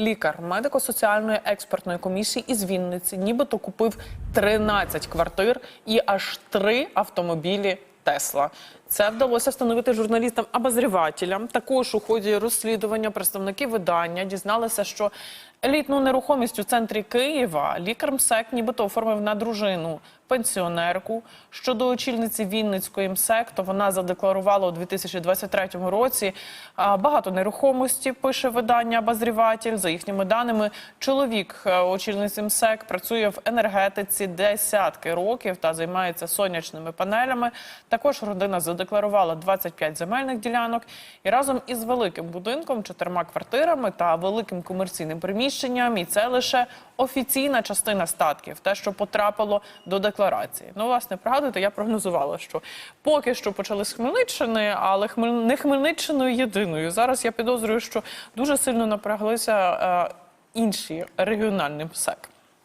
лікар медико-соціальної експертної комісії із Вінниці, нібито купив 13 квартир і аж три автомобілі. Тесла це вдалося встановити журналістам-обозрівателям. Також у ході розслідування представники видання дізналися, що елітну нерухомість у центрі Києва лікар МСЕК нібито оформив на дружину пенсіонерку. Щодо очільниці Вінницької МСЕК, то вона задекларувала у 2023 році багато нерухомості. Пише видання «Обозріватель». За їхніми даними, чоловік е, очільниці МСЕК працює в енергетиці десятки років та займається сонячними панелями. Також родина задекларувала 25 земельних ділянок і разом із великим будинком, чотирма квартирами та великим комерційним приміщенням. І це лише офіційна частина статків, те, що потрапило до декларації. Ну, власне, пригадуєте, я прогнозувала, що поки що почали з Хмельниччини, але Хмель... не Хмельниччиною єдиною. Зараз я підозрюю, що дуже сильно напряглися е, інші регіональні МСЕК.